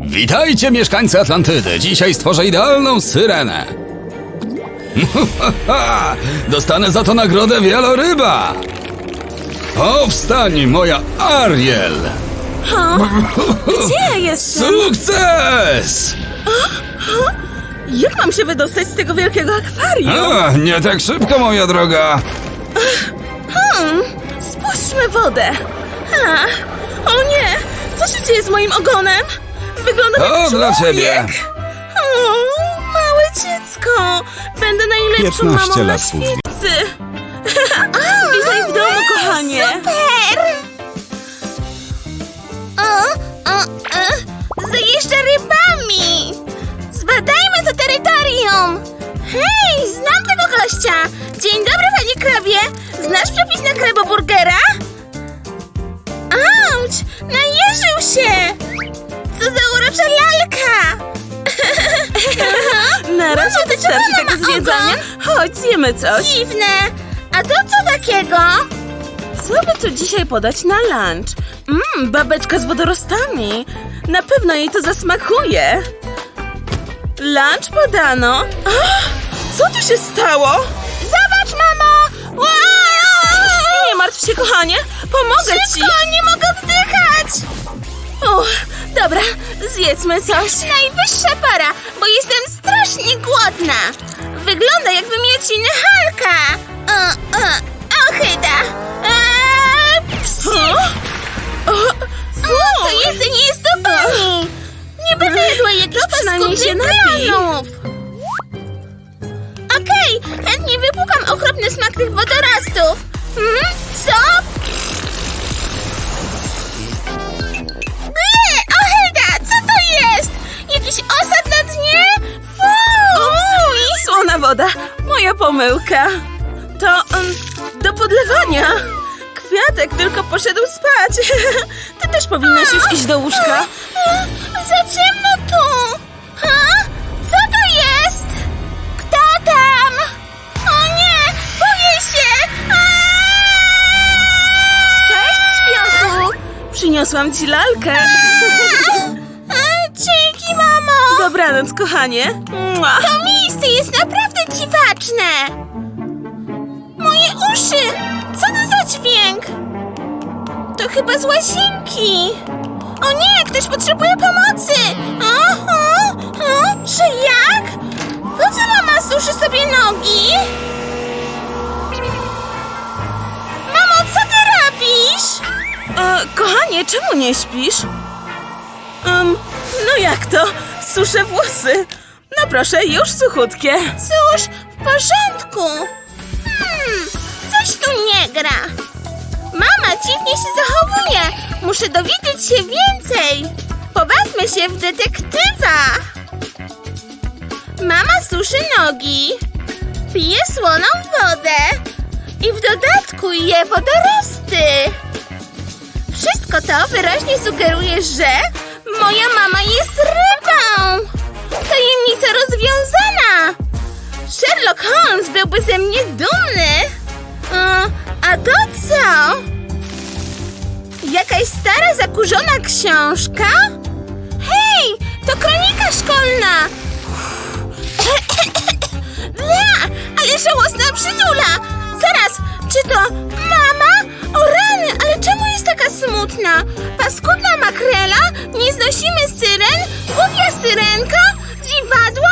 Witajcie mieszkańcy Atlantydy. Dzisiaj stworzę idealną syrenę. Dostanę za to nagrodę wieloryba. Powstań, moja Ariel. Gdzie ja jestem? Sukces! Jak mam się wydostać z tego wielkiego akwarium? A, nie tak szybko, moja droga. Hmm, spuśćmy wodę. A, o nie, co się dzieje z moim ogonem? Wygląda jak dla człowiek. ciebie. O, małe dziecko. Będę najlepszą 15 mamą na lat później. świecie. Witaj w domu, kochanie. Super! O, o, o! Chodź, zjemy coś. Dziwne! A to co takiego? Co by tu dzisiaj podać na lunch? Mmm, babeczka z wodorostami. Na pewno jej to zasmakuje. Lunch podano. Co tu się stało? Zobacz, mamo! Nie martw się, kochanie. Pomogę ci. Szybko, nie mogę oddychać! Uff, dobra, zjedzmy coś. Najwyższa para, Przyniosłam ci lalkę. Dzięki, mamo! Dobranoc, kochanie. Mua. To miejsce jest naprawdę dziwaczne! Moje uszy! Co to za dźwięk? To chyba z łazienki! O nie, ktoś potrzebuje pomocy! O, o, czy jak? Po co mama suszy sobie nogi? E, kochanie, czemu nie śpisz? Um, no jak to? Suszę włosy. No proszę, już suchutkie. Cóż, w porządku. Hmm, coś tu nie gra. Mama dziwnie się zachowuje. Muszę dowiedzieć się więcej. Pobawmy się w detektywa. Mama suszy nogi, pije słoną wodę i w dodatku je wodorosty. Wszystko to wyraźnie sugeruje, że moja mama jest rybą. Tajemnica rozwiązana. Sherlock Holmes byłby ze mnie dumny. A, a to co? Jakaś stara, zakurzona książka? Hej, to kronika szkolna. Bla, ale żałosna przytula. Zaraz, czy to mama? O taka smutna? Paskudna makrela? Nie znosimy syren? Głupia syrenka? Dziwadło?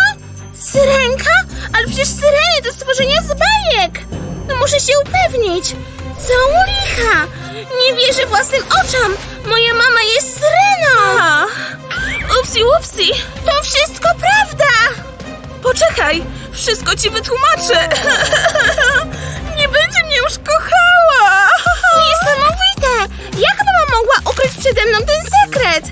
Syrenka? Ale przecież syreny to stworzenia z bajek. No muszę się upewnić. Co u licha? Nie wierzę własnym oczom. Moja mama jest syreną. Upsi, upsi. To wszystko prawda. Poczekaj, wszystko ci wytłumaczę. Nie będzie mnie już kochała. Jak mama mogła ukryć przede mną ten sekret?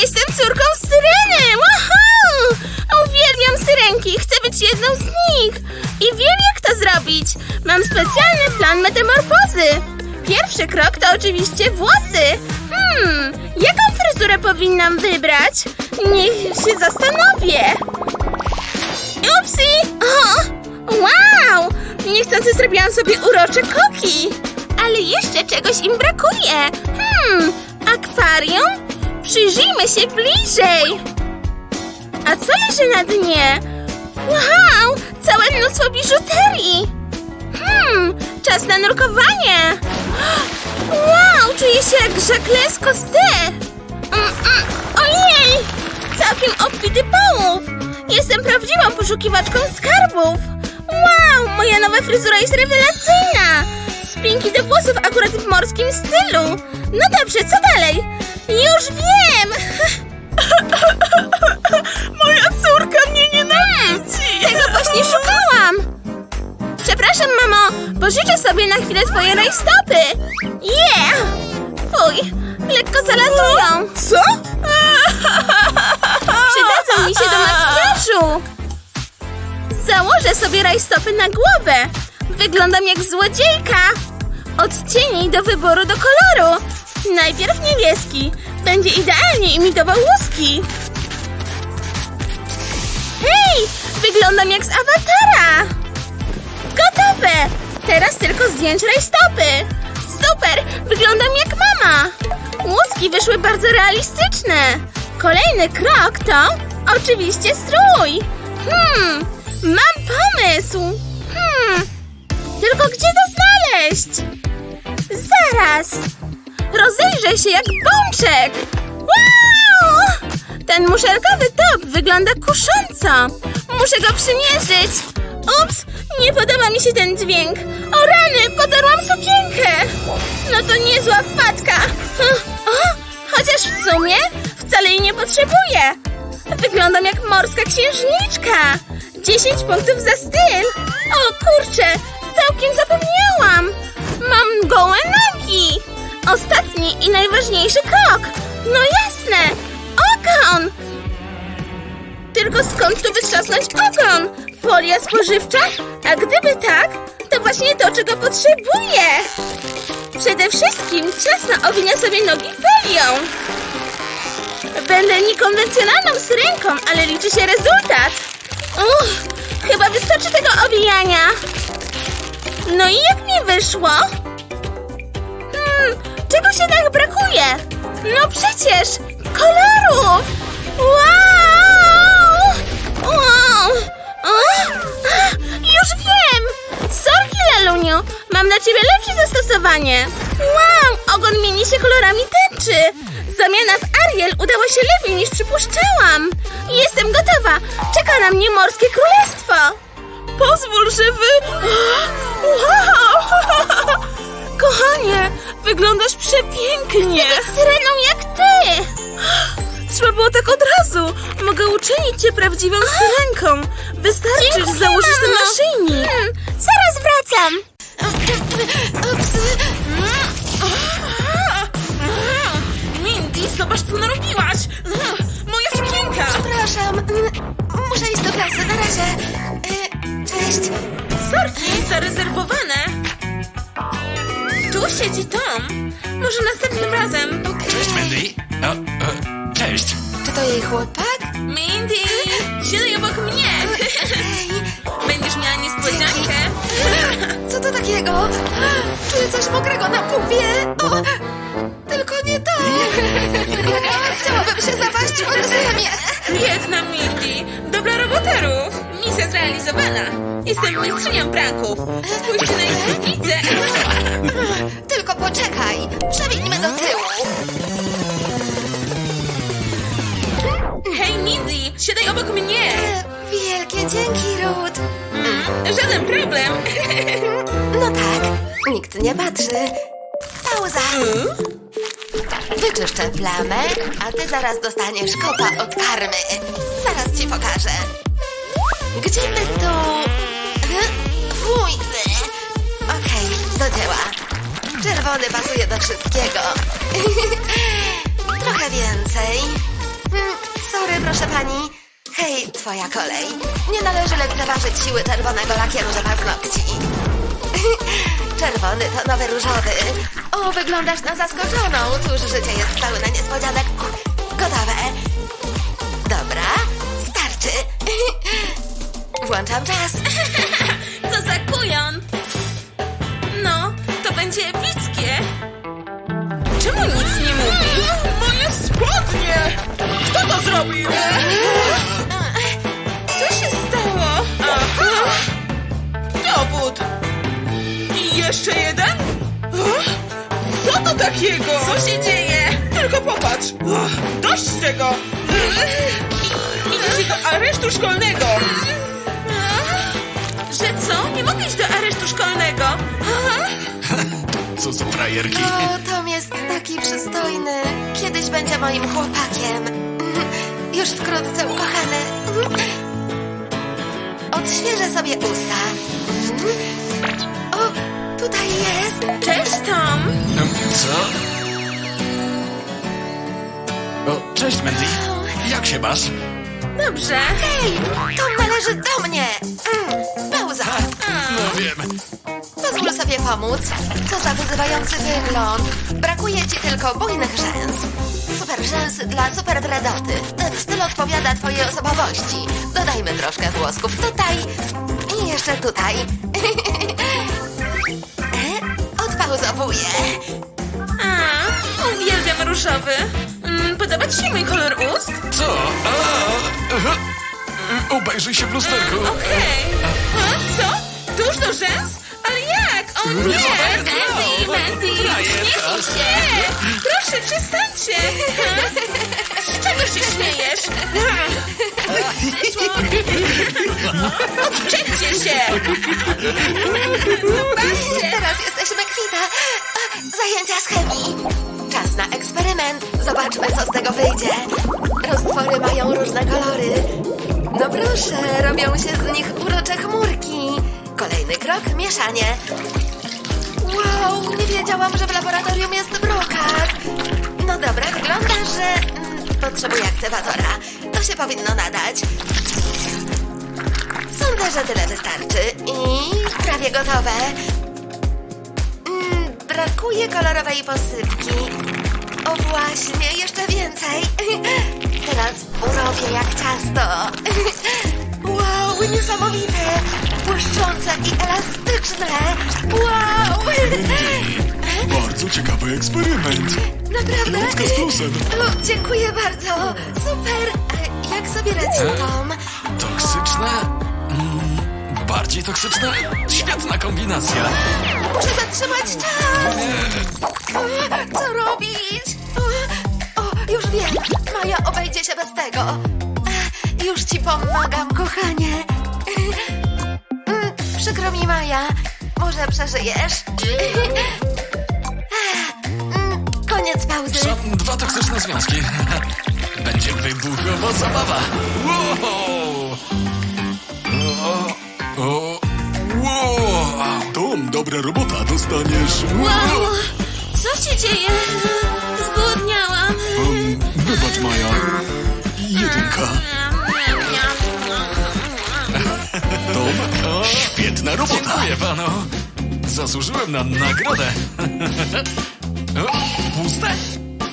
Jestem córką syreny! Woohoo! Uwielbiam syrenki, chcę być jedną z nich! I wiem jak to zrobić! Mam specjalny plan metamorfozy! Pierwszy krok to oczywiście włosy! Hmm, jaką fryzurę powinnam wybrać? Niech się zastanowię! Upsi! O! Wow! Niechcący zrobiłam sobie urocze koki! Ale jeszcze czegoś im brakuje! Hmm, akwarium? Przyjrzyjmy się bliżej! A co leży na dnie? Wow, całe mnóstwo biżuterii. Hmm, czas na nurkowanie. Wow, czuję się jak Jacques z mm, ojej, całkiem obfity połów. Jestem prawdziwą poszukiwaczką skarbów. Wow, moja nowa fryzura jest rewelacyjna. Spinki włosów akurat w morskim stylu. No dobrze, co dalej? Już wiem. Moja córka mnie nienawidzi! Tego właśnie szukałam. Przepraszam, mamo, pożyczę sobie na chwilę twoje rajstopy. Yeah! Fuj, lekko zalatują. Co? Przydadzą mi się do makijażu. Założę sobie rajstopy na głowę. Wyglądam jak złodziejka. Od cieni do wyboru do koloru. Najpierw niebieski. Będzie idealnie imitował łuski. Hej! Wyglądam jak z awatara. Gotowe! Teraz tylko zdjąć rajstopy. Super! Wyglądam jak mama. Łuski wyszły bardzo realistyczne. Kolejny krok to oczywiście strój. Hmm, mam pomysł. Hmm, tylko gdzie to znaleźć? Zaraz. Rozejrzę się jak bączek. Wow! Ten muszelkowy top wygląda kusząco. Muszę go przymierzyć. Ups, nie podoba mi się ten dźwięk. O rany, podarłam sukienkę. No to niezła wpadka. O, chociaż w sumie wcale jej nie potrzebuję. Wyglądam jak morska księżniczka. 10 punktów za styl. O kurczę, całkiem zapomniałam. Mam gołe nogi. Ostatni i najważniejszy krok. No jasne, ogon. Tylko skąd tu wytrzasnąć ogon? Folia spożywcza? A gdyby tak, to właśnie to, czego potrzebuję. Przede wszystkim ciasno owinia sobie nogi folią. Będę niekonwencjonalną syrenką, ale liczy się rezultat. Uff, chyba wystarczy tego owijania. No i jak mi wyszło? Hmm, czego się tak brakuje? No przecież kolorów! Wow! Wow! Już wiem! Sorki, Laluniu! Mam dla ciebie lepsze zastosowanie. Wow! Ogon mieni się kolorami tęczy. Zamiana w Ariel udała się lepiej niż przypuszczałam. Jestem gotowa. Czeka na mnie morskie królestwo. Pozwól, że wy... Wow! Kochanie, wyglądasz przepięknie! Syreną jak ty! Trzeba było tak od razu! Mogę uczynić cię prawdziwą syrenką! Wystarczy, że Dziękuję, założysz ten mamo. naszyjnik! Hmm, zaraz wracam. Ups. Mindy, zobacz, co narobiłaś! Moja sukienka! Przepraszam, muszę iść do pracy. Na razie. Cześć. Sorki zarezerwowane! Tu siedzi Tom! Może następnym razem! Cześć, Mandy. O, o, cześć. Czy to jej chłopak? Mindy! Siadaj obok mnie! Będziesz miała niespodziankę! Co to takiego? Czuję coś mokrego na pupie. O, tylko nie to. Chciałabym się zapaść pod ziemię. Biedna Mindy! Ruf! Misja zrealizowana! Jestem mistrzynią pranków! Spójrzcie na ich różnicę! Tylko poczekaj. Przebiegnijmy do tyłu. Hej, Mindy! Siadaj obok mnie! Wielkie dzięki, Ruth. Mm, żaden problem! No tak, nikt nie patrzy. Pauza. Wyczyszczę plamę, a ty zaraz dostaniesz kopa od karmy. Zaraz ci pokażę. Gdzie by. Hm? Fuj. Okej, do dzieła. Czerwony pasuje do wszystkiego. Trochę więcej. Hmm, Sorry, proszę pani. Hej, twoja kolej. Nie należy lekceważyć siły czerwonego lakieru do paznokci. Czerwony to nowy różowy. O, wyglądasz na zaskoczoną. Cóż, życie jest pełne niespodzianek. Gotowe. Dobra, starczy. Włączam czas. Co za kujon! No, to będzie epickie! Czemu nic nie mówi? Moje spodnie! Kto to zrobił? jeszcze jeden? Co to takiego? Co się dzieje? Tylko popatrz. Dość tego. Idziecie do aresztu szkolnego. Że co? Nie mogę iść do aresztu szkolnego. Co za frajerki? O, Tom jest taki przystojny. Kiedyś będzie moim chłopakiem. Już wkrótce ukochany. Odświeżę sobie usta. Tutaj jest. Cześć, Tom. Co? O, cześć, Mandy. Jak się masz? Dobrze. Hej, Tom należy do mnie. Mm, pauza. No wiem. Pozwól sobie pomóc. Co za wyzywający wygląd. Brakuje ci tylko bujnych rzęs. Super rzęsy dla super wredoty. Ten styl odpowiada twojej osobowości. Dodajmy troszkę włosków tutaj i jeszcze tutaj. E, Odpauzowuję. A, uwielbiam różowy. Mm, Podoba ci się mój kolor ust? Co? A. E, Obejrzyj się w lusterku. Okej. A, Co? Tuż do rzęs? Ale jak? O nie! Mandy, Mandy, śmiej się! Proszę, przestańcie! Z czego się śmiejesz? Odczepcie się! Zobaczcie! Teraz jesteśmy kwita. Zajęcia z chemii. Czas na eksperyment. Zobaczmy, co z tego wyjdzie. Roztwory mają różne kolory. No proszę, robią się z nich urocze chmurki. Kolejny krok, mieszanie. Wow, nie wiedziałam, że w laboratorium jest brokat. No dobra, wygląda, że mm, potrzebuję aktywatora. To się powinno nadać. Sądzę, że tyle wystarczy. I prawie gotowe. Mm, brakuje kolorowej posypki. O właśnie, jeszcze więcej. Teraz urobię jak ciasto. Wow, niesamowite. Błyszczące i elastyczne. Wow. Bardzo ciekawy eksperyment. Naprawdę? Piątka z plusem. O, dziękuję bardzo. Super. E, Jak sobie radzi Tom? Toksyczne? Bardziej toksyczne? Świetna kombinacja. Muszę zatrzymać czas. Co robić? O, już wiem. Maja obejdzie się bez tego. E, Już ci pomagam, kochanie. Mm, Przykro mi, Maja. Może przeżyjesz? Mm, Koniec pauzy. Są dwa toksyczne związki. Będzie wybuchowa zabawa. Wow! Dobra robota, dostaniesz... Wow! Co się dzieje? Zgłodniałam. Um, wybacz, Maja. Jedynka. Tom, świetna robota. Dziękuję panu. Zasłużyłem na nagrodę. O, Puste?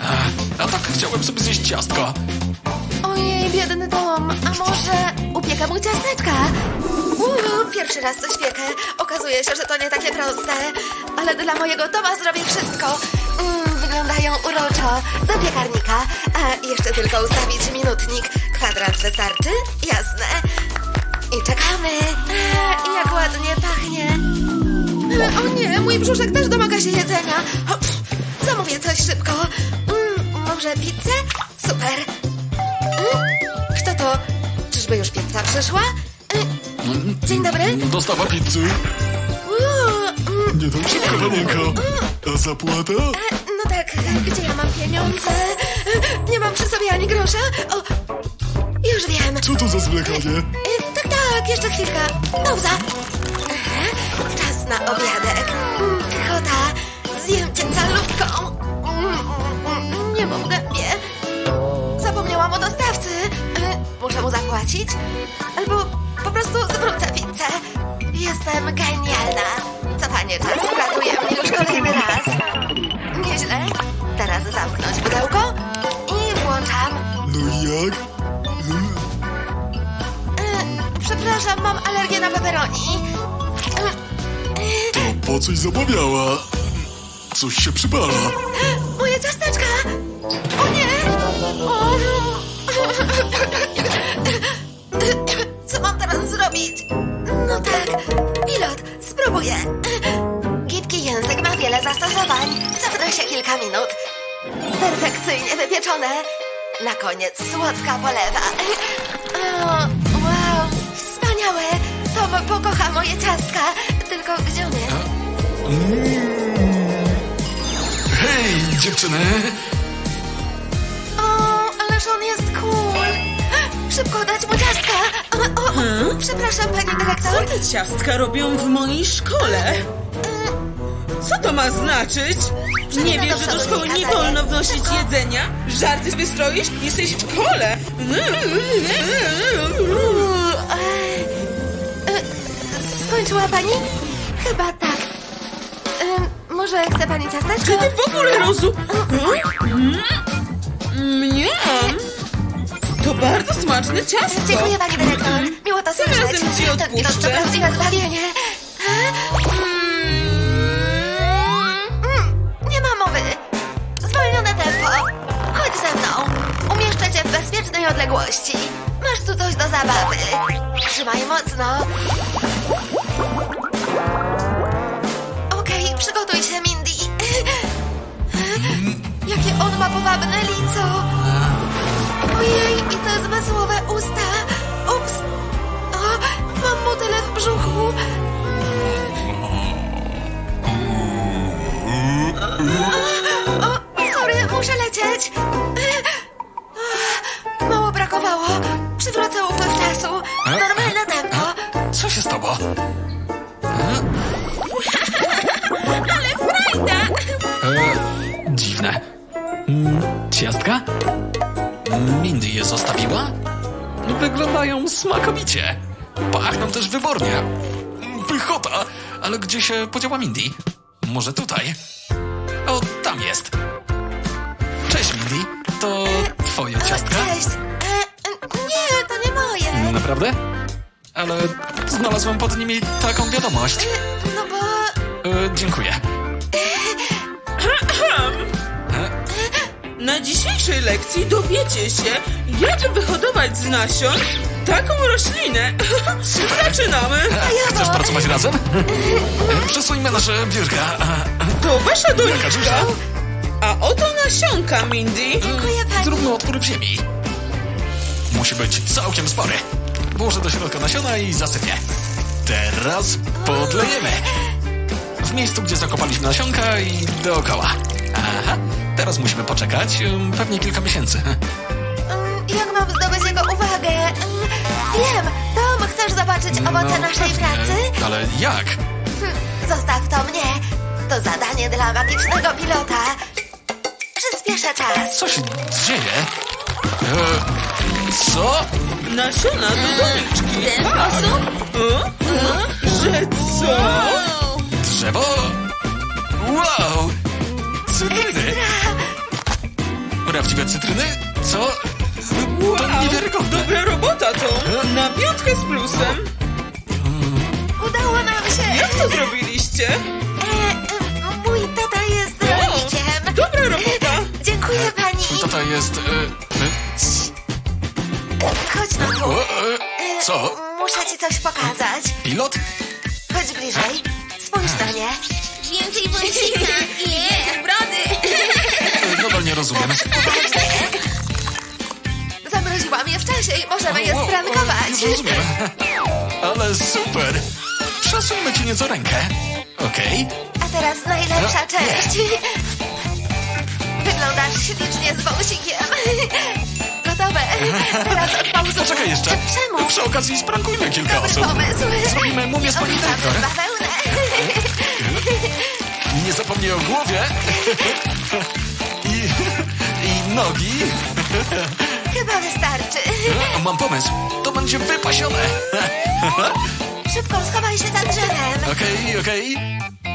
A, a tak chciałem sobie zjeść ciastko. Ojej, biedny Tom. A może upiekę mu ciasteczka? Uuu, pierwszy raz coś piekę. Okazuje się, że to nie takie proste. Ale dla mojego Toma zrobię wszystko. Mm, wyglądają uroczo. Do piekarnika. A jeszcze tylko ustawić minutnik. Kwadrans wystarczy? Jasne. I czekamy. A, jak ładnie pachnie. E, O nie, mój brzuszek też domaga się jedzenia. Zamówię coś szybko. Mm, może pizzę? Super. Mm, to? Czyżby już pizza przyszła? Mm, Dzień dobry. Dostawa pizzy. Uuu, mm, Nie tak szybko, panienko. A zapłata? e, No tak, gdzie ja mam pieniądze? E, Nie mam przy sobie ani grosza. O, już wiem. Co to za zwlekanie? E, Tak, tak, jeszcze chwilka. Pauza. Aha, Czas na obiadek. Mm, Pychota. Zjem cię calutką. Mm, mm, mm, Nie mam Muszę mu zapłacić. Albo po prostu zwrócę pizzę. Jestem genialna. Cofanie czasu ratuje mnie już kolejny raz. Nieźle. Teraz zamknąć pudełko i włączam. No i jak? E, Przepraszam, mam alergię na peperoni. E, To po coś zamawiała. Coś się przypala. Moje ciasteczka! O nie! O! Co no tak, pilot, spróbuję. Gibki język ma wiele zastosowań. Cofnę się kilka minut. Perfekcyjnie wypieczone. Na koniec słodka polewa. O, wow, wspaniałe. Tom pokocha moje ciastka. Tylko gdzie on jest? Mm. Hej, dziewczyny! O, ależ on jest cool. Szybko dać przepraszam, pani Co dyrektor. te ciastka robią w mojej szkole? Co to ma znaczyć? Nie wiesz, że do szkoły nie wolno wnosić jedzenia? Żarty sobie stroisz? Jesteś w szkole! Skończyła pani? Chyba tak. Może chce pani ciasteczko? Czy ty w ogóle rozum... Mnie? To bardzo smaczne ciastko! Dziękuję pani dyrektor. Miło to słyszeć. razem ci To, to, to odpuszczę. prawdziwe zbawienie. Mm, Nie ma mowy. Zwolnione tempo. Chodź ze mną. Umieszczę cię w bezpiecznej odległości. Masz tu coś do zabawy. Trzymaj mocno. Okej, przygotuj się, Mindy. Jakie on ma powabne lico. Ojej, i te zmysłowe usta. Ups. O, mam motyle w brzuchu. O, sorry, muszę lecieć. Mało brakowało. Przywrócę upływ czasu. Normalne tempo. Co się stało? Wyglądają smakowicie. Pachną też wybornie. Pychota! Ale gdzie się podziała Mindy? Może tutaj? O, tam jest. Cześć, Mindy. To twoje ciastka? Cześć. E, e, nie, to nie moje. Naprawdę? Ale znalazłem pod nimi taką wiadomość. No bo... E, dziękuję. Na dzisiejszej lekcji dowiecie się, jak wyhodować z nasion taką roślinę. Zaczynamy! Chcesz pracować razem? Przesuńmy nasze biurka. To wasza doniczka. A oto nasionka, Mindy. Dziękuję pani. Zróbmy otwór w ziemi. Musi być całkiem spory. Włożę do środka nasiona i zasypię. Teraz podlejemy. W miejscu, gdzie zakopaliśmy nasionka i dookoła. Aha, teraz musimy poczekać pewnie kilka miesięcy. Mm, Jak mam zdobyć jego uwagę? Mm, Wiem, Tom, chcesz zobaczyć owoce No, naszej pewnie, pracy? Ale jak? Hm, Zostaw to mnie. To zadanie dla magicznego pilota. Przyspieszę czas. Co się dzieje? E, co? Nasiona do doniczki. W ten sposób? Że co? Drzewo? Wow! Cytryny! Prawdziwe cytryny? Co? To Wow, niewiarygodne. dobra robota to. Na piątkę z plusem. Udało nam się. Jak to zrobiliście? E, e, mój tata jest rolnikiem. dobra robota. Dziękuję pani. Twój tata jest... E, e, c- Chodź o, e, E, co? Muszę ci coś pokazać. Pilot? Chodź bliżej. Spójrz na mnie. Więcej wąsika i więcej brody! Nadal nie rozumiem. Zamroziłam je w czasie i możemy je sprankować. Rozumiem. Ale super! Przesuńmy ci nieco rękę. Okej. A teraz najlepsza No, część. Wyglądasz ślicznie z wąsikiem. Gotowe. Teraz odpauzuj. Poczekaj jeszcze. Czemu? Przy okazji sprankujmy kilka Dobry osób. pomysł. Zrobimy mumię z pani bawełnę. Nie zapomnij o głowie. I, nogi. Chyba wystarczy. Mam pomysł. To będzie wypasione. Szybko schowaj się za drzewem. Okej, okej.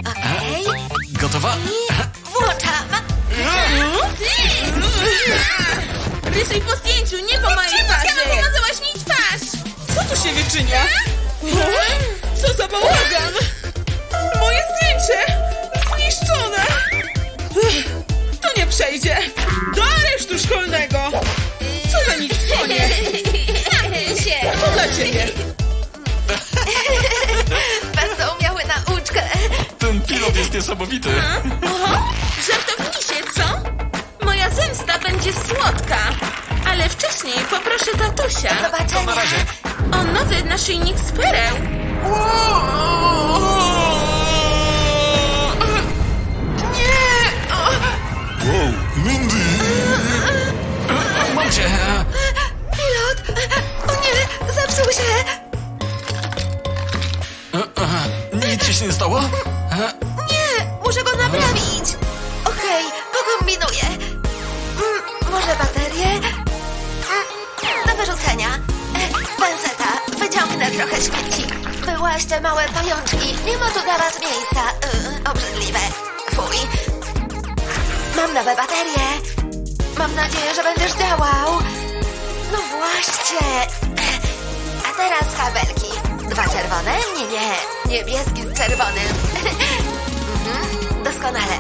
Okej. Gotowa? I włączam. Rysuj po zdjęciu, nie po mojej twarzy! Czemu sama pomazałaś mi twarz? Co tu się wyczynia? Co za bałagan! Moje zdjęcie! Zniszczone! przejdzie do aresztu szkolnego! Co za nic konie! się! To dla ciebie! Bardzo umiały nauczkę. Ten pilot jest niesamowity. Oho, żartownicie, co? Moja zemsta będzie słodka. Ale wcześniej poproszę tatusia Zobaczenia. O nowy naszyjnik z pereł. Wow! Mindy! Mam cię! Pilot! O nie, zepsuł się! Nic ci się nie stało? Nie, muszę go naprawić. Okej, pokombinuję. Mm, może baterię? Mm, do wyrzucenia. E, Penseta, wyciągnę trochę śmieci. Byłaście małe pajączki, nie ma tu dla was miejsca. Y, obrzydliwe. Fuj. Mam nowe baterie. Mam nadzieję, że będziesz działał. No właśnie. A teraz kabelki. Dwa czerwone? Nie, nie. Niebieski z czerwonym. Mhm, Doskonale.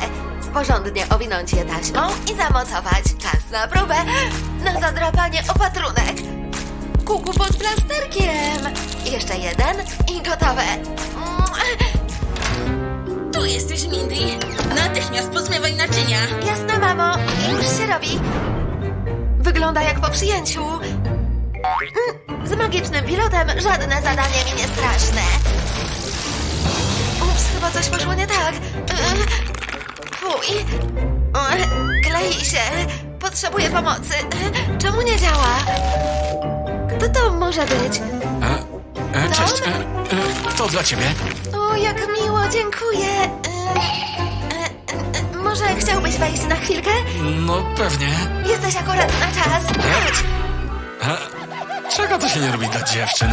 Porządnie owinąć je taśmą i zamocować. Czas na próbę. Na zadrapanie opatrunek. Kuku pod plasterkiem. Jeszcze jeden i gotowe. Tu jesteś, Mindy. Natychmiast pozmywaj naczynia. Jasne, mamo. Już się robi. Wygląda jak po przyjęciu. Mm, Z magicznym pilotem żadne zadanie mi nie straszne. Ups, chyba coś poszło nie tak. Ym, Fuj. Ech, Klei się. Potrzebuję pomocy. Czemu nie działa? Kto to może być? E, e, Cześć, e, e, to dla ciebie. O, jak miło, dziękuję. Ym, e, e, Może chciałbyś wejść na chwilkę? No pewnie. Jesteś akurat na czas. Chodź. E, Czego to się nie robi dla dziewczyn?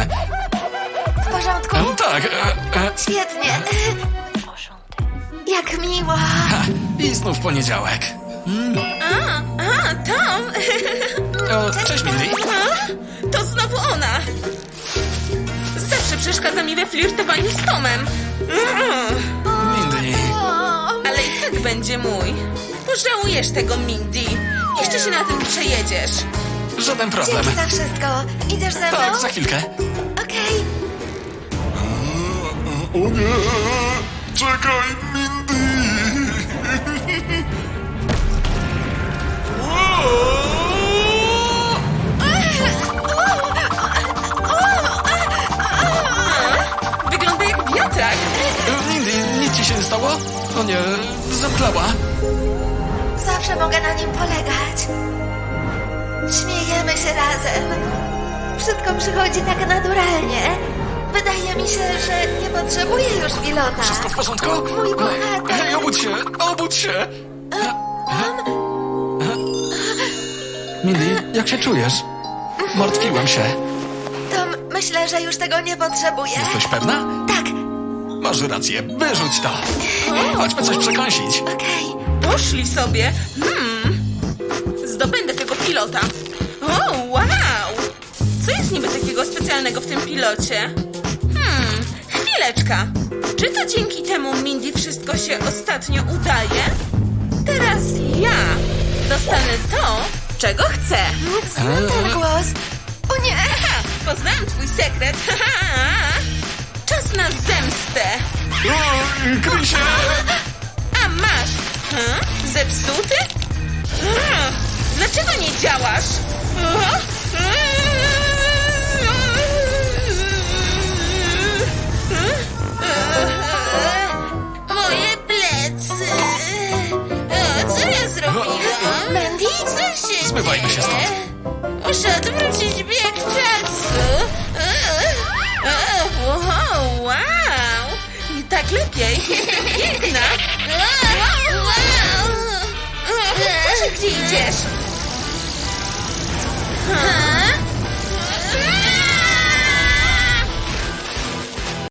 W porządku? E, Tak, e, e, Świetnie. Jak miło. ha, i znów poniedziałek. A, a, Tom. E, Cześć, Mindy. A, to znowu ona. Przeszkadza mi we flirtowaniu z Tomem. Mm, Mindy. Ale i tak będzie mój. Pożałujesz tego, Mindy. Jeszcze się na tym przejedziesz. Żaden problem. dzięki za wszystko. Idziesz ze mną? Tak, za chwilkę. Okej. O nie! Czekaj, Mindy! Wygląda się stało? O nie, zamknęła. Zawsze mogę na nim polegać. Śmiejemy się razem. Wszystko przychodzi tak naturalnie. Wydaje mi się, że nie potrzebuję już pilota. Wszystko w porządku? Mój bohater. Hej, obudź się, obudź się! Mindy, jak się czujesz? Martwiłem się. Tom, myślę, że już tego nie potrzebuję. Jesteś pewna? Tak, Masz rację, wyrzuć to. Chodźmy coś przekąsić. okej. Poszli sobie. Hmm. Zdobędę tego pilota. O, wow! Co jest niby takiego specjalnego w tym pilocie? Hmm, chwileczka. Czy to dzięki temu Mindy wszystko się ostatnio udaje? Teraz ja dostanę to, czego chcę. Znam ten głos. O nie! Ha, poznałem twój sekret. Się! A masz! Hm? Zepsuty? Hm, Dlaczego nie działasz? Moje plecy! O, Co ja zrobiłam? Mandy? Co się Zmywajmy się stąd. Muszę odwrócić bieg czasu. Lepiej. Jestem piękna. Wow. Proszę, gdzie idziesz? Hmm.